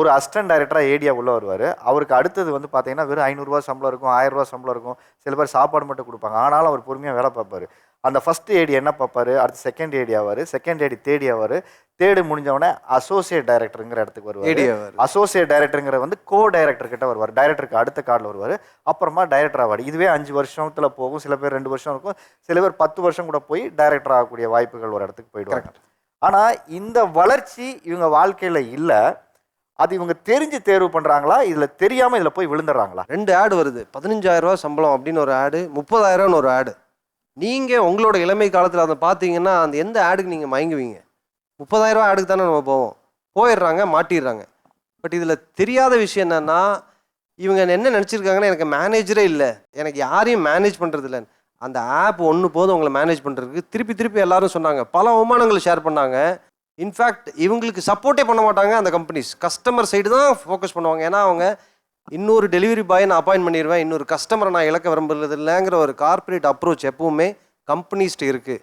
ஒரு அசிஸ்டன்ட் டைரக்டராக ஏடியா உள்ள வருவார். அவருக்கு அடுத்தது வந்து பார்த்தீங்கன்னா வெறும் ஐநூறுரூவா சம்பளம் இருக்கும் ஆயிரம் ரூபாய் சம்பளம் இருக்கும். சில பேர் சாப்பாடு மட்டும் கொடுப்பாங்க. ஆனாலும் அவர் பொறுமையாக வேலை பார்ப்பாரு. அந்த ஃபர்ஸ்ட் ஏடி என்ன பார்ப்பாரு? அடுத்து செகண்ட் ஏடி ஆவார். செகண்ட் ஏடி தேடி ஆவார். தேடி முடிஞ்சவொடனே அசோசியேட் டைரக்டருங்கிற இடத்துக்கு வருவார். அசோசியேட் டைரக்டருங்கிற வந்து கோ டைரக்டர் கிட்ட வருவார். டைரக்டருக்கு அடுத்த கார்டில் வருவார். அப்புறமா டைரக்டர் ஆவார். இதுவே அஞ்சு வருஷத்துல போகும். சில பேர் ரெண்டு வருஷம் இருக்கும். சில பேர் பத்து வருஷம் கூட போய் டைரக்டர் ஆகக்கூடிய வாய்ப்புகள் ஒரு இடத்துக்கு போயிடுவாங்க. ஆனா இந்த வளர்ச்சி இவங்க வாழ்க்கையில இல்ல. அது இவங்க தெரிஞ்சு தேர்வு பண்றாங்களா? இதுல தெரியாம இதுல போய் விழுந்துடுறாங்களா? ரெண்டு ஆடு வருது. பதினஞ்சாயிரம் ரூபாய் சம்பளம் அப்படின்னு ஒரு ஆடு முப்பதாயிரம்னு ஒரு ஆடு. நீங்கள் உங்களோட இளமை காலத்தில் அதை பார்த்தீங்கன்னா அந்த எந்த ஆடுக்கு நீங்கள் மயங்குவீங்க? முப்பதாயிரம் ரூபாய் ஆடுக்கு தானே நம்ம போவோம். போயிடுறாங்க மாட்டிடுறாங்க. பட் இதில் தெரியாத விஷயம் என்னன்னா இவங்க என்ன நினச்சிருக்காங்கன்னா எனக்கு மேனேஜரே இல்லை. எனக்கு யாரையும் மேனேஜ் பண்ணுறது இல்லை அந்த ஆப் ஒன்று போதும் உங்களை மேனேஜ் பண்ணுறதுக்கு திருப்பி திருப்பி எல்லாரும் சொன்னாங்க. பல அவமானங்களை ஷேர் பண்ணாங்க. இன்ஃபேக்ட் இவங்களுக்கு சப்போர்ட்டே பண்ண மாட்டாங்க அந்த கம்பெனிஸ் கஸ்டமர் சைடு தான் ஃபோக்கஸ் பண்ணுவாங்க. ஏன்னா அவங்க இன்னொரு டெலிவரி பாயை நான் அப்பாயின்ட் பண்ணிடுவேன் இன்னொரு கஸ்டமரை நான் இழக்க விரும்புறது இல்லைங்கிற ஒரு கார்ப்பரேட் அப்ரோச் எப்பவுமே கம்பெனிஸ்ட்டு இருக்குது